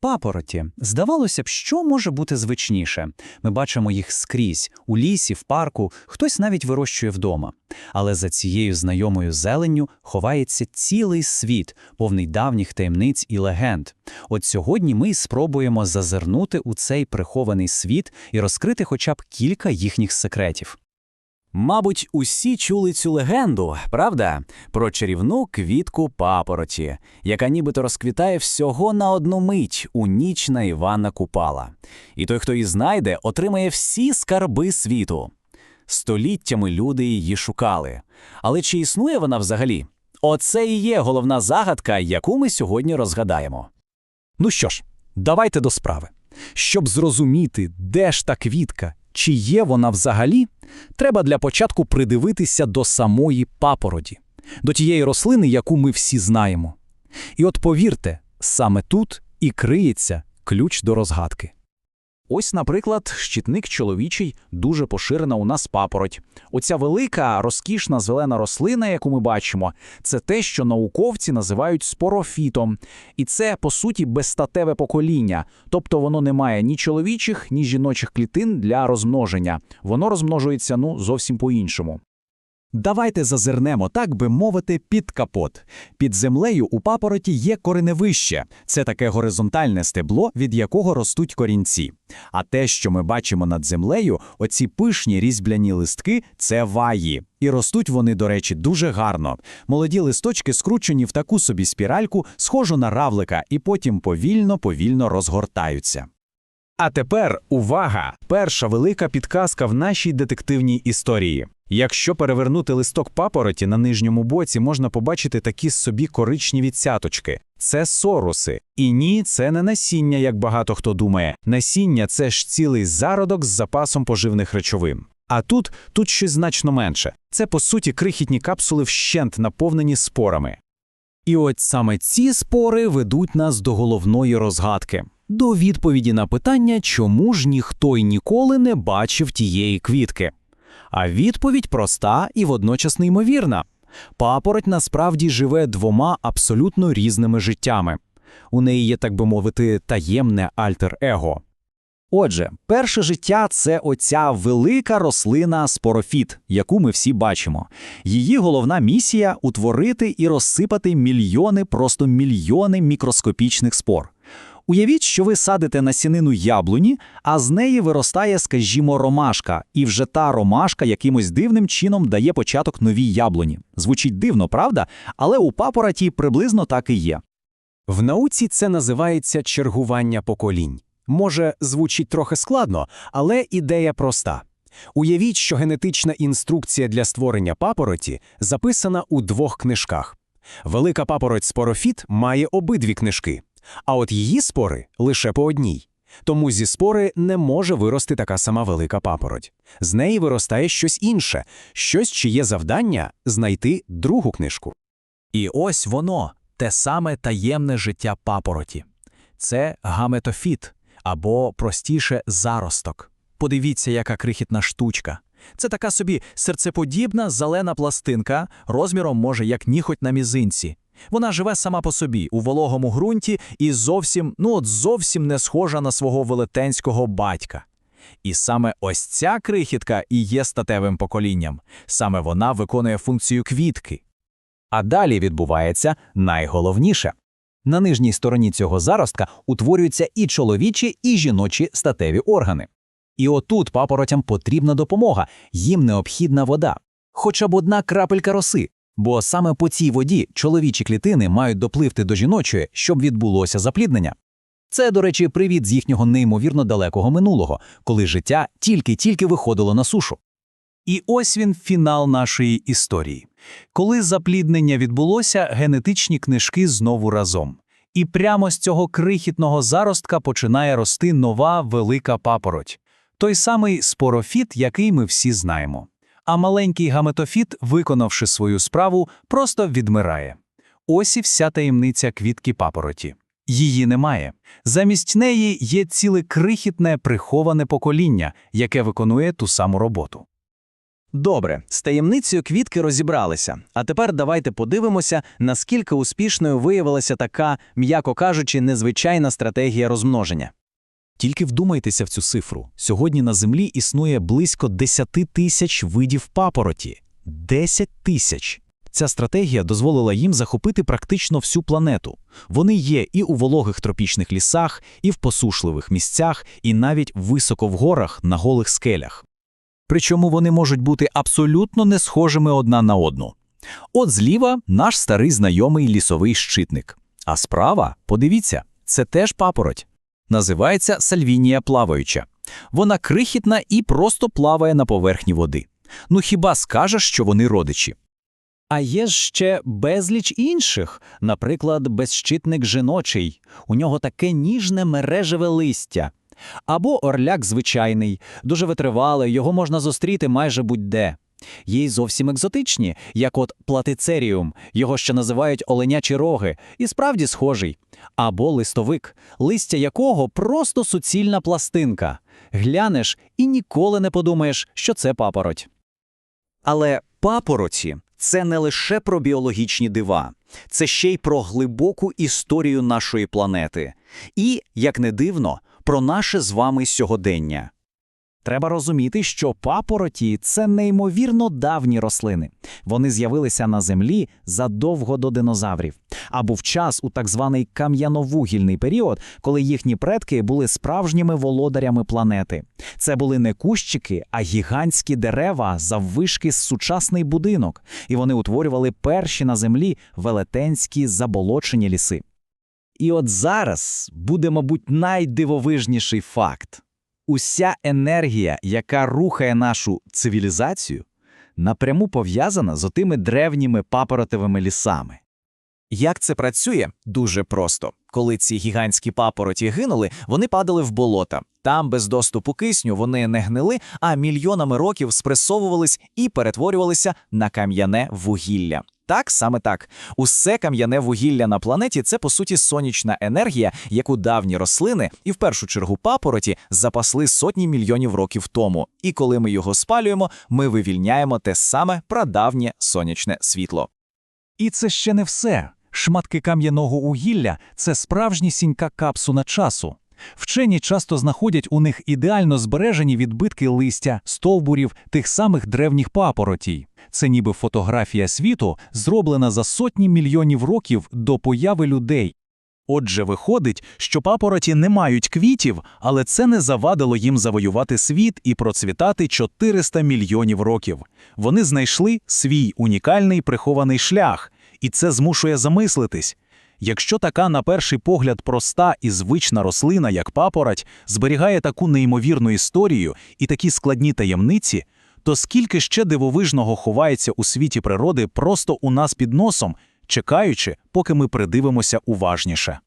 Папороті. Здавалося б, що може бути звичніше. Ми бачимо їх скрізь у лісі, в парку, хтось навіть вирощує вдома. Але за цією знайомою зеленню ховається цілий світ, повний давніх таємниць і легенд. От сьогодні ми спробуємо зазирнути у цей прихований світ і розкрити хоча б кілька їхніх секретів. Мабуть, усі чули цю легенду, правда? Про чарівну квітку папороті, яка нібито розквітає всього на одну мить у ніч на Івана Купала. І той, хто її знайде, отримає всі скарби світу. Століттями люди її шукали. Але чи існує вона взагалі? Оце і є головна загадка, яку ми сьогодні розгадаємо. Ну що ж, давайте до справи. Щоб зрозуміти, де ж та квітка, чи є вона взагалі, треба для початку придивитися до самої папороді, до тієї рослини, яку ми всі знаємо. І от повірте, саме тут і криється ключ до розгадки. Ось, наприклад, щитник чоловічий дуже поширена у нас папороть. Оця велика, розкішна зелена рослина, яку ми бачимо, це те, що науковці називають спорофітом. І це, по суті, безстатеве покоління, тобто воно не має ні чоловічих, ні жіночих клітин для розмноження. Воно розмножується ну зовсім по-іншому. Давайте зазирнемо, так би мовити, під капот. Під землею у папороті є кореневище. Це таке горизонтальне стебло, від якого ростуть корінці. А те, що ми бачимо над землею, оці пишні різьбляні листки це ваї. І ростуть вони, до речі, дуже гарно. Молоді листочки скручені в таку собі спіральку, схожу на равлика, і потім повільно-повільно розгортаються. А тепер увага! Перша велика підказка в нашій детективній історії. Якщо перевернути листок папороті на нижньому боці, можна побачити такі собі коричневі цяточки. Це соруси. І ні, це не насіння, як багато хто думає. Насіння це ж цілий зародок з запасом поживних речовин. А тут тут щось значно менше. Це по суті крихітні капсули вщент наповнені спорами. І от саме ці спори ведуть нас до головної розгадки, до відповіді на питання, чому ж ніхто й ніколи не бачив тієї квітки. А відповідь проста і водночас неймовірна. Папороть насправді живе двома абсолютно різними життями. У неї є, так би мовити, таємне альтер-его. Отже, перше життя це оця велика рослина спорофіт, яку ми всі бачимо. Її головна місія утворити і розсипати мільйони, просто мільйони мікроскопічних спор. Уявіть, що ви садите насінину яблуні, а з неї виростає, скажімо, ромашка, і вже та ромашка якимось дивним чином дає початок новій яблуні. Звучить дивно, правда? Але у папороті приблизно так і є. В науці це називається чергування поколінь. Може, звучить трохи складно, але ідея проста. Уявіть, що генетична інструкція для створення папороті записана у двох книжках. Велика папороть спорофіт має обидві книжки, а от її спори лише по одній. Тому зі спори не може вирости така сама велика папороть. З неї виростає щось інше, щось, чиє завдання знайти другу книжку. І ось воно, те саме таємне життя папороті. Це гаметофіт, або, простіше, заросток. Подивіться, яка крихітна штучка. Це така собі серцеподібна зелена пластинка, розміром може як ніхоть на мізинці. Вона живе сама по собі у вологому ґрунті і зовсім, ну от зовсім не схожа на свого велетенського батька. І саме ось ця крихітка і є статевим поколінням. Саме вона виконує функцію квітки. А далі відбувається найголовніше. На нижній стороні цього заростка утворюються і чоловічі, і жіночі статеві органи. І отут папоротям потрібна допомога, їм необхідна вода, хоча б одна крапелька роси, бо саме по цій воді чоловічі клітини мають допливти до жіночої, щоб відбулося запліднення. Це, до речі, привід з їхнього неймовірно далекого минулого, коли життя тільки-тільки виходило на сушу. І ось він фінал нашої історії. Коли запліднення відбулося, генетичні книжки знову разом. І прямо з цього крихітного заростка починає рости нова велика папороть. Той самий спорофіт, який ми всі знаємо. А маленький гаметофіт, виконавши свою справу, просто відмирає. Ось і вся таємниця квітки папороті. Її немає. Замість неї є ціле крихітне приховане покоління, яке виконує ту саму роботу. Добре, з таємницею квітки розібралися. А тепер давайте подивимося, наскільки успішною виявилася така, м'яко кажучи, незвичайна стратегія розмноження. Тільки вдумайтеся в цю цифру. Сьогодні на Землі існує близько 10 тисяч видів папороті. 10 тисяч. Ця стратегія дозволила їм захопити практично всю планету. Вони є і у вологих тропічних лісах, і в посушливих місцях, і навіть високо в горах на голих скелях. Причому вони можуть бути абсолютно не схожими одна на одну. От зліва наш старий знайомий лісовий щитник. А справа, подивіться, це теж папороть. Називається сальвінія плаваюча. Вона крихітна і просто плаває на поверхні води. Ну хіба скажеш, що вони родичі? А є ще безліч інших, наприклад, безщитник жіночий. У нього таке ніжне мережеве листя. Або орляк звичайний, дуже витривалий, його можна зустріти майже будь-де. Є й зовсім екзотичні, як от платицеріум, його ще називають оленячі роги, і справді схожий. Або листовик, листя якого просто суцільна пластинка. Глянеш і ніколи не подумаєш, що це папороть. Але папороті це не лише про біологічні дива, це ще й про глибоку історію нашої планети. І, як не дивно, про наше з вами сьогодення. Треба розуміти, що папороті – це неймовірно давні рослини. Вони з'явилися на Землі задовго до динозаврів. А був час у так званий кам'яновугільний період, коли їхні предки були справжніми володарями планети. Це були не кущики, а гігантські дерева заввишки з сучасний будинок. І вони утворювали перші на Землі велетенські заболочені ліси. І от зараз буде, мабуть, найдивовижніший факт. Уся енергія, яка рухає нашу цивілізацію, напряму пов'язана з отими древніми папоротевими лісами. Як це працює? Дуже просто. Коли ці гігантські папороті гинули, вони падали в болота. Там, без доступу кисню, вони не гнили, а мільйонами років спресовувались і перетворювалися на кам'яне вугілля. Так, саме так. Усе кам'яне вугілля на планеті це по суті сонячна енергія, яку давні рослини, і в першу чергу папороті, запасли сотні мільйонів років тому. І коли ми його спалюємо, ми вивільняємо те саме прадавнє сонячне світло. І це ще не все. Шматки кам'яного угілля – це справжнісінька капсула часу. Вчені часто знаходять у них ідеально збережені відбитки листя, стовбурів тих самих древніх папоротій. Це ніби фотографія світу, зроблена за сотні мільйонів років до появи людей. Отже, виходить, що папороті не мають квітів, але це не завадило їм завоювати світ і процвітати 400 мільйонів років. Вони знайшли свій унікальний прихований шлях, і це змушує замислитись. Якщо така, на перший погляд, проста і звична рослина, як папороть, зберігає таку неймовірну історію і такі складні таємниці, то скільки ще дивовижного ховається у світі природи просто у нас під носом, чекаючи, поки ми придивимося уважніше.